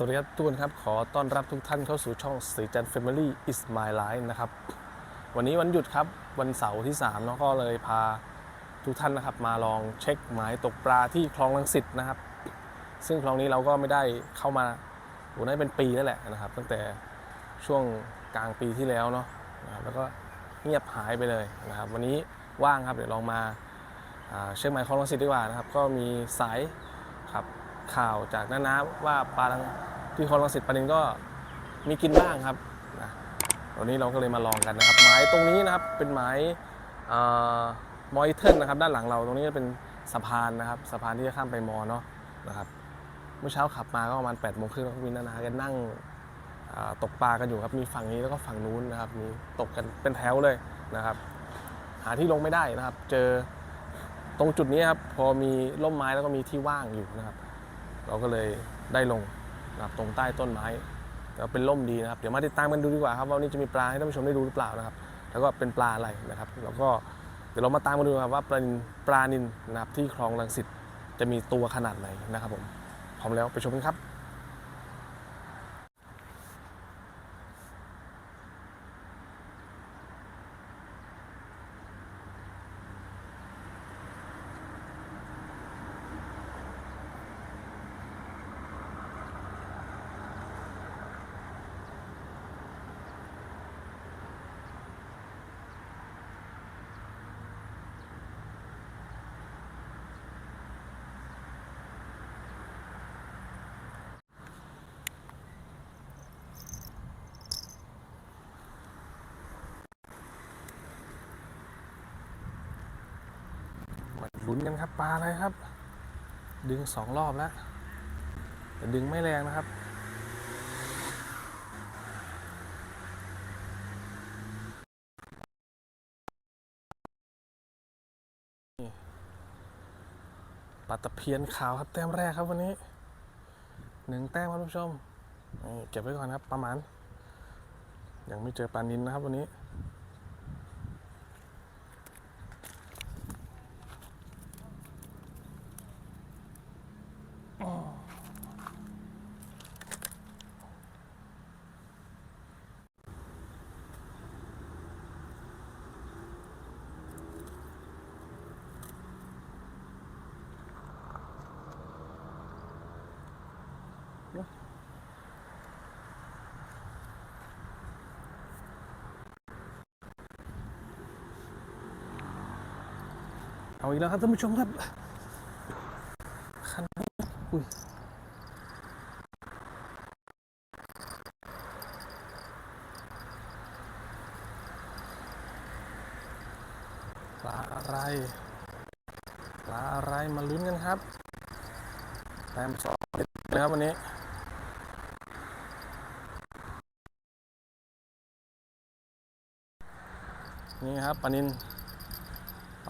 สวัสดีครับทุกคนครับ ขอต้อนรับทุกท่านเข้าสู่ช่องสีจัน Family is my life นะครับ วันนี้วันหยุดครับ วันเสาร์ที่3เนาะก็เลยพาทุกท่านนะครับ มาลองเช็คหมายตกปลาที่คลองลังสิตนะครับ ซึ่งคลองนี้เราก็ไม่ได้เข้ามาโอ้น่าจะเป็นปีแล้วแหละนะครับ ตั้งแต่ช่วงกลางปีที่แล้วเนาะนะครับแล้วก็เงียบหายไปเลยนะครับ วันนี้ว่างครับเดี๋ยวลองมาอ่าเช็คหมายคลองลังสิตดีกว่านะครับ ก็มีสายครับข่าวจากน้าน้าว่าปลาลัง ที่คลองลังสิตปานินก็มีกินบ้างครับนะวันนี้เราก็เลยมาลองกันนะครับหมายตรงนี้นะครับเป็นหมายมอยเทิลนะครับด้านหลังเราตรงนี้ก็เป็นสะพานนะครับสะพานที่จะข้ามไปมอเนาะนะครับเมื่อเช้าขับมาก็ประมาณ8ปดโมงครึ่งแล้วก็มีนานากันนั่งตกปลากันอยู่ครับมีฝั่งนี้แล้วก็ฝั่งนู้นนะครับมีตกกันเป็นแถวเลยนะครับ หาที่ลงไม่ได้นะครับ เจอตรงจุดนี้ครับพอมีร่มไม้แล้วก็มีที่ว่างอยู่นะครับ เราก็เลยได้ลง นะครับตรงใต้ต้นไม้แล้วเป็นร่มดีนะครับ เดี๋ยวมาติดตามกันดูดีกว่าครับว่าวันนี้จะมีปลาให้ท่านผู้ชมได้ดูหรือเปล่านะครับ แล้วก็เป็นปลาอะไรนะครับ แล้วก็เดี๋ยวเรามาตามกันดูครับว่าปลานินปลานินนะครับที่คลองลังสิตจะมีตัวขนาดไหนนะครับผมพร้อมแล้วไปชมกันครับ ลุ้นกันครับปลาอะไรครับ ดึงสองรอบแล้วแต่ดึงไม่แรงนะครับ ปลาตะเพียนขาวครับแต้มแรกครับวันนี้หนึ่งแต้มครับท่านผู้ชมเก็บไว้ก่อนครับประมาณ ยังไม่เจอปลานินนะครับวันนี้ เอาอีกแล้วครับท่านผู้ชมครับคันอุ้ยปลาอะไรปลาอะไรมาลุ้นกันครับแต้มสองนะครับวันนี้นี่ครับปลานิน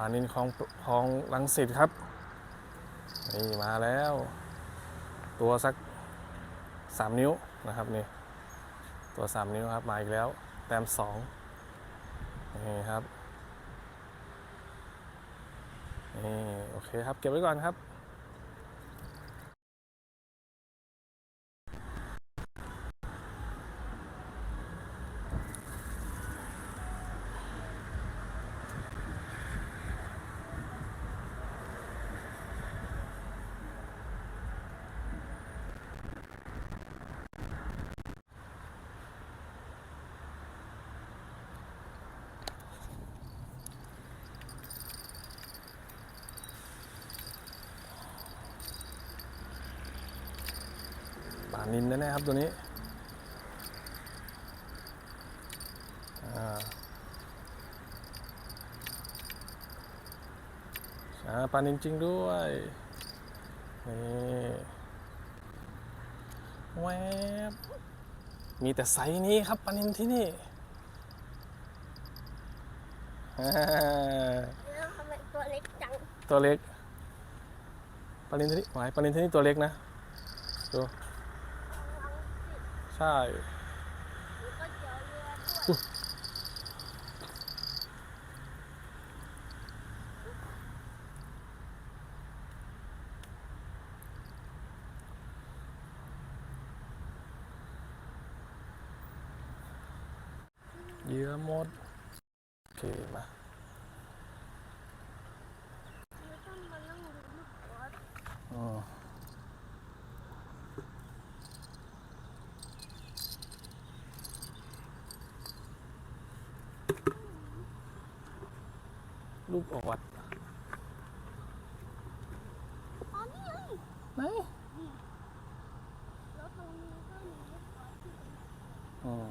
ปลานินคลองคลองลังสิตครับนี่มาแล้ว ตัวสักสามนิ้วนะครับนี่ตัวสามนิ้วครับมาอีกแล้ว แต้มสองนี่ครับนี่โอเคครับ เก็บไว้ก่อนครับ นินแน่ๆครับตัวนี้อ่าอ่าปลานินจริงด้วยนี่แวบมีแต่ไซส์นี้ครับปลานินที่นี่อ่าแล้วทำไมตัวเล็กจังตัวเล็กปลานินที่นี่หมายปลานินที่นี่ตัวเล็กนะดู ใช่เยอะหมดโอเคมา ลูกออด อ๋อนี่ไง ไหน แล้วตรงนี้ก็มีลูกบอสที่เป็น อืม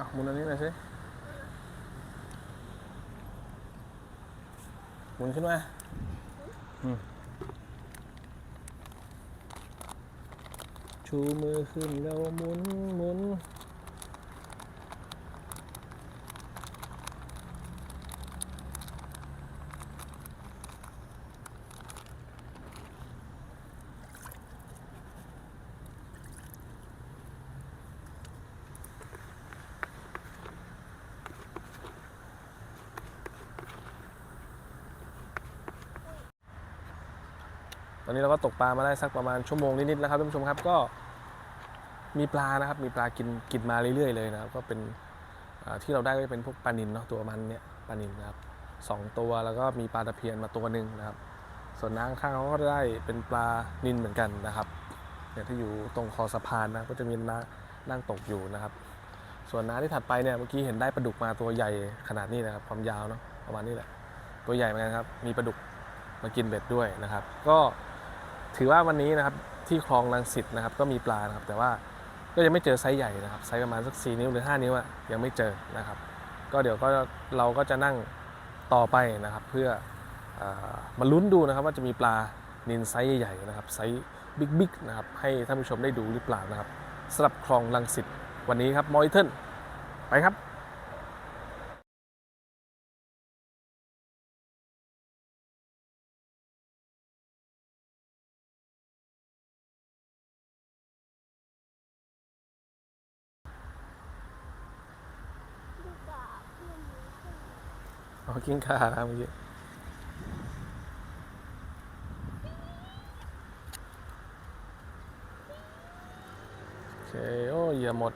อะหมุนอันนี้หน่อยสิหมุนขึ้นมาชูมือขึ้นแล้วหมุนหมุน อนนี้เราก็ตกปลามาได้สักประมาณชั่วโมงนิดๆแล้วครับท่านผู้ชมครับก็มีปลานะครับ มีปลากินกินมาเรื่อยๆเลยนะครับ ก็เป็นที่เราได้ก็จะเป็นพวกปลานินเนาะตัวมันเนี่ยปลานินนะครับสองตัวแล้วก็มีปลาตะเพียนมาตัวหนึ่งนะครับ ส่วนน้ำข้างเขาก็ได้เป็นปลานินเหมือนกันนะครับเนี่ยที่อยู่ตรงคอสะพานนะก็จะมีน้านั่งตกอยู่นะครับ ส่วนน้าที่ถัดไปเนี่ยเมื่อกี้เห็นได้ปลาดุกมาตัวใหญ่ขนาดนี้นะครับ ความยาวเนาะประมาณนี้แหละ ตัวใหญ่เหมือนกันครับ มีปลาดุกมากินเบ็ดด้วยนะครับ ก็ ถือว่าวันนี้นะครับที่คลองลังสิตนะครับก็มีปลานะครับแต่ว่าก็ยังไม่เจอไซส์ใหญ่นะครับไซส์ประมาณสัก4นิ้วหรือ 5 นิ้วอะยังไม่เจอนะครับ ก็เดี๋ยวก็เราก็จะนั่งต่อไปนะครับ เพื่ออมาลุ้นดูนะครับ ว่าจะมีปลานินไซส์ใหญ่ๆนะครับไซส์บิ๊กๆนะครับให้ท่านผู้ชมได้ดูหรือเปล่านะครับสำหรับคลองลังสิตวันนี้ครับมอนิเทนไปครับ ลูกกาเพื่อนหนูขึ้น เอากินขานะเมื่อกี้โอเคโอ้เหยื่อหมด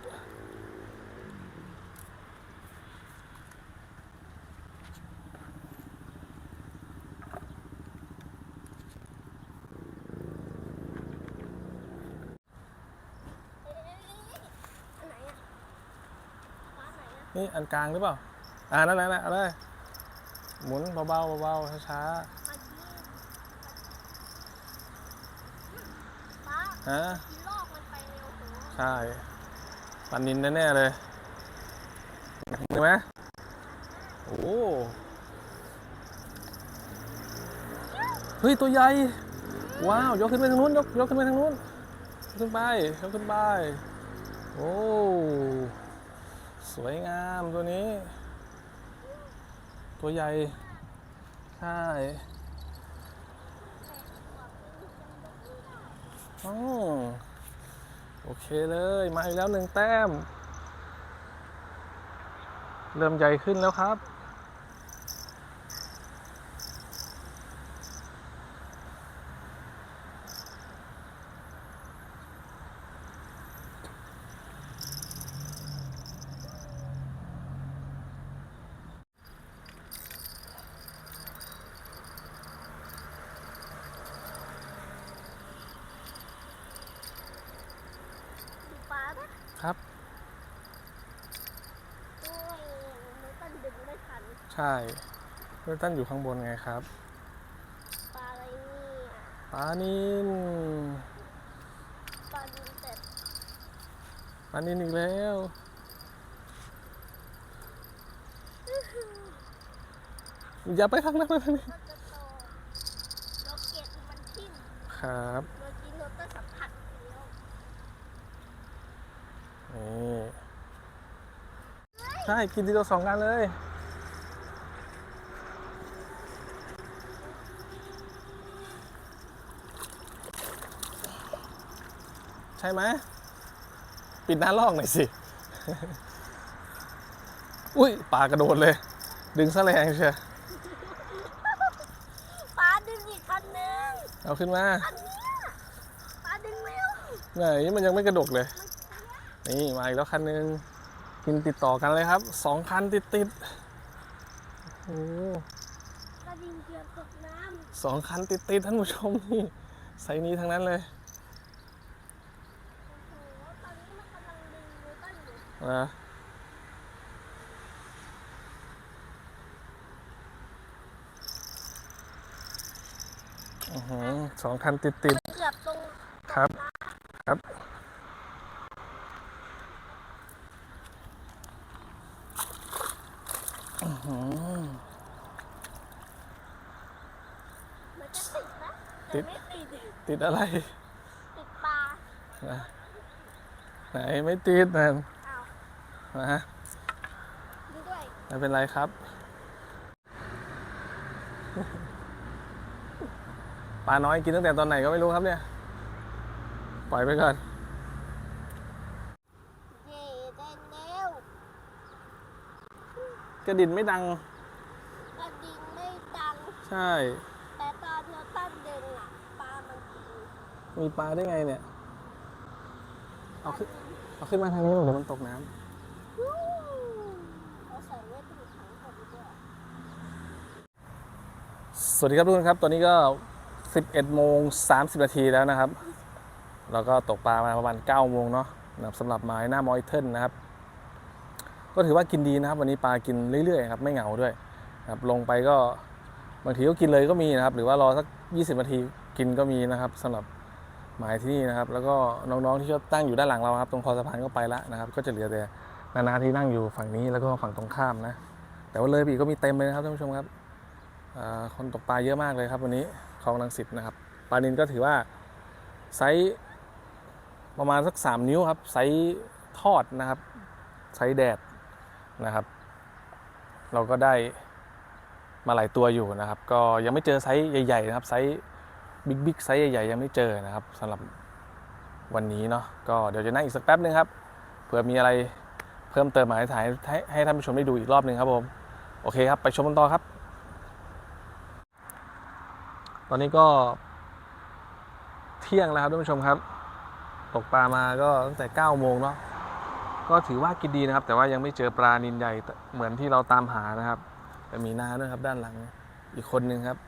เอ๊ะอันไหนอะฟ้าไหนอะนี่อันกลางหรือเปล่า อ่านั่นแหละนั่นแหละเอาเลย หมุนเบาๆเบาๆช้าอันนี้ฟ้าๆฮะอีลอกมันไปเร็วโหใช่ปันนินแน่ๆเลยเห็นไหมโอ้เฮ้ย ตัวใหญ่ ว้าว ยกขึ้นไปทางนู้น ยกยกขึ้นไปทางนู้นยกขึ้นไปยกขึ้นไป โอ้ สวยงามตัวนี้ ตัวใหญ่ ใช่อ๋อโอเคเลย มาอีกแล้วหนึ่งแต้ม เริ่มใหญ่ขึ้นแล้วครับ ครับโอ้ยมันก็ดึงไม่ทันใช่นิวตันอยู่ข้างบนไงครับปลาอะไรเนี่ยปลานินปลาดินแต่ปลานินอีกแล้วอย่าไปทางนั้นไปทางนี้ก็จะโตเราเกลียดมันทิ่มครับเรากินเราก็สัมผัสแล้ว นี่ใช่กินทีเดียวสองกันเลยใช่ไหมปิดหน้าลอกหน่อยสิ อุ้ยปลากระโดดเลย ดึงแสลงเชียวปลาดึงอีกคันนึงเอาขึ้นมา อันเนี้ยปลาดึงเร็วไหนมันยังไม่กระดกเลย นี่มาอีกแล้วคันหนึงกินติดต่อกันเลยครับสองคันติดติดๆโอ้ปลาดินเกือบตกน้สองคันติดติดๆท่านผู้ชมนี่ไซส์นี้ทั้งนั้นเลยำโอ้โหตอนนี้มันกำลังดึงนิวตันอยู่นะอื้อหือสองคันติดติดเกือบตรงๆครับ ครับ อื้อหือ มันจะติดนะ ติแต่ดไม่ติด ติดอะไร ติดปลานะไหนไม่ติดนั่นอ้าวนะฮะดูด้วยไม่เป็นไรครับ ปลาน้อยกินตั้งแต่ตอนไหนก็ไม่รู้ครับเนี่ย ปล่อยไปก่อน เย่เต้นเร็วกระดิ่นไม่ดังกระดิ่งไม่ดัง ใช่ แต่ตอนนิวตันดึงอะปลามันกิน มีปลาได้ไงเนี่ย เอาขึ้นเอาขึ้นมาทางนี้หน่อยเดี๋ยวมันตกน้ำสวัสดีครับทุกคนครับ ตอนนี้ก็ 11โมง30 นาทีแล้วนะครับเราก็ตกปลามาประมาณ9โมงเนาะนะสำหรับหมายหน้ามอยเทิลนะครับ ก็ถือว่ากินดีนะครับ วันนี้ปลากินเรื่อยๆครับ ไม่เหงาด้วยนะครับลงไปก็บางทีก็กินเลยก็มีนะครับ หรือว่ารอสัก 20 นาทีกินก็มีนะครับสำหรับ หมายที่นี่นะครับ แล้วก็น้องๆที่เขาตั้งอยู่ด้านหลังเราครับ ตรงคอสะพานก็ไปละนะครับ ก็จะเหลือแต่นานาที่นั่งอยู่ฝั่งนี้แล้วก็ฝั่งตรงข้ามนะ แต่ว่าเลยไปอีกก็มีเต็มเลยนะครับท่านผู้ชมครับคนตกปลาเยอะมากเลยครับวันนี้คลองลังสิตนะครับปลานินก็ถือว่าไซส์ประมาณสัก 3 นิ้วครับไซส์ทอดนะครับไซส์แดดนะครับ เราก็ได้มาหลายตัวอยู่นะครับ ก็ยังไม่เจอไซส์ใหญ่ ๆ นะครับไซส์ บิ๊กบิ๊กไซส์ใหญ่ๆยังไม่เจอนะครับสำหรับวันนี้เนาะก็เดี๋ยวจะนั่งอีกสักแป๊บนึงครับเผื่อมีอะไรเพิ่มเติมมาให้ถ่ายให้ให้ท่านผู้ชมได้ดูอีกรอบหนึ่งครับผม โอเคครับ ไปชมกันต่อครับ ตอนนี้ก็ เที่ยงแล้วครับท่านผู้ชมครับ ตกปลามาก็ตั้งแต่9โมงเนาะก็ถือว่ากินดีนะครับ แต่ว่ายังไม่เจอปลานินใหญ่เหมือนที่เราตามหานะครับแต่มีนาด้วยครับด้านหลัง อีกคนนึงครับ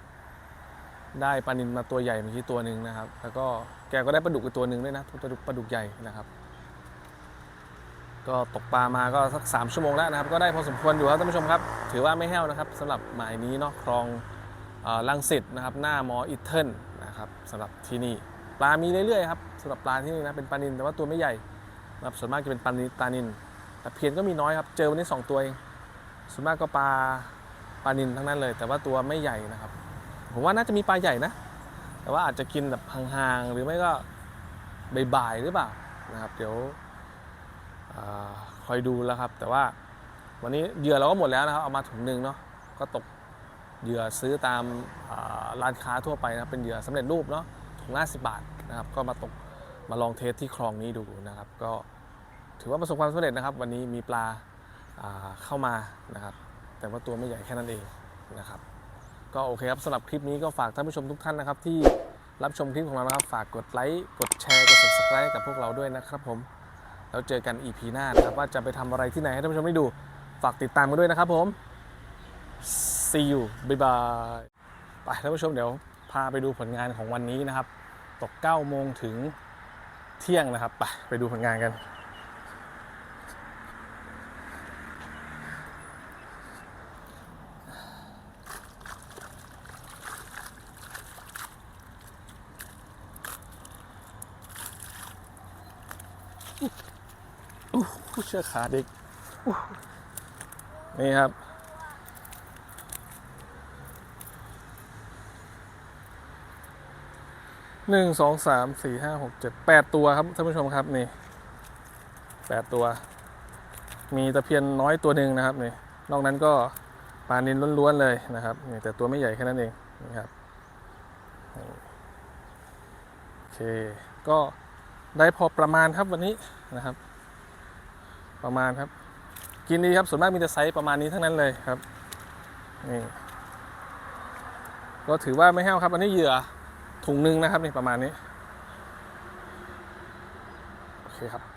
ได้ปลานินมาตัวใหญ่เมื่อกี้ตัวหนึ่งนะครับ แล้วก็แกก็ได้ปลาดุกอีกตัวหนึ่งด้วยนะปลาดุกปลาดุกใหญ่นะครับ ก็ตกปลามาก็สักสามชั่วโมงแล้วนะครับ ก็ได้พอสมควรอยู่ครับท่านผู้ชมครับ ถือว่าไม่แห้วนะครับสำหรับหมายนี้เนาะคลองลังสิตนะครับ หน้ามออิทเทิลนะครับสำหรับที่นี่ปลามีเรื่อยๆครับสำหรับปลาที่นี่นะเป็นปลานินแต่ว่าตัวไม่ใหญ่นะครับส่วนมากจะเป็นปลานินปลานินแต่เพียนก็มีน้อยครับ เจอวันนี้สองตัวเองส่วนมากก็ปลาปลานินทั้งนั้นเลย แต่ว่าตัวไม่ใหญ่นะครับ ผมว่าน่าจะมีปลาใหญ่นะ แต่ว่าอาจจะกินแบบห่างๆ หรือไม่ก็บ่ายๆหรือเปล่านะครับ เดี๋ยวอคอยดูแล้วครับ แต่ว่าวันนี้เหยื่อเราก็หมดแล้วนะครับ เอามาถุงหนึ่งเนาะ ก็ตกเหยื่อซื้อตามร้านค้าทั่วไปนะ เป็นเหยื่อสำเร็จรูปเนาะ ถุงละสิบาทนะครับ ก็มาตกมาลองเทสที่คลองนี้ดูนะครับ ก็ถือว่าประสบความสำเร็จนะครับ วันนี้มีปลาเข้ามานะครับ แต่ว่าตัวไม่ใหญ่แค่นั้นเองนะครับ ก็โอเคครับสำหรับคลิปนี้ก็ฝากท่านผู้ชมทุกท่านนะครับ ที่รับชมคลิปของเรานะครับ ฝากกดไลค์กดแชร์กด subscribe กับพวกเราด้วยนะครับผมแล้วเจอกัน EP หน้านะครับ ว่าจะไปทำอะไรที่ไหนให้ท่านผู้ชมได้ดู ฝากติดตามกันด้วยนะครับผม see you บ๊ายบายไปท่านผู้ชมเดี๋ยวพาไปดูผลงานของวันนี้นะครับ ตก9โมงถึงเที่ยงนะครับ ไปไปดูผลงานกัน ผู้ เชือกขาดอีกอู้นี่ครับ หนึ่งสองสามสี่ห้าหกเจ็ดแปดตัวครับท่านผู้ชมครับนี่แปดตัว มีตะเพียนน้อยตัวหนึ่งนะครับนี่ นอกนั้นก็ปลานินล้วนๆเลยนะครับนี่แต่ตัวไม่ใหญ่แค่นั้นเองนี่ครับนี่โอเค ก็ได้พอประมาณครับวันนี้นะครับ ประมาณครับ กินดีครับส่วนมากมีแต่ไซส์ประมาณนี้ทั้งนั้นเลยครับนี่ก็ถือว่าไม่แห้วครับ อันนี้เหยื่อถุงหนึ่งนะครับนี่ประมาณนี้ โอเคครับ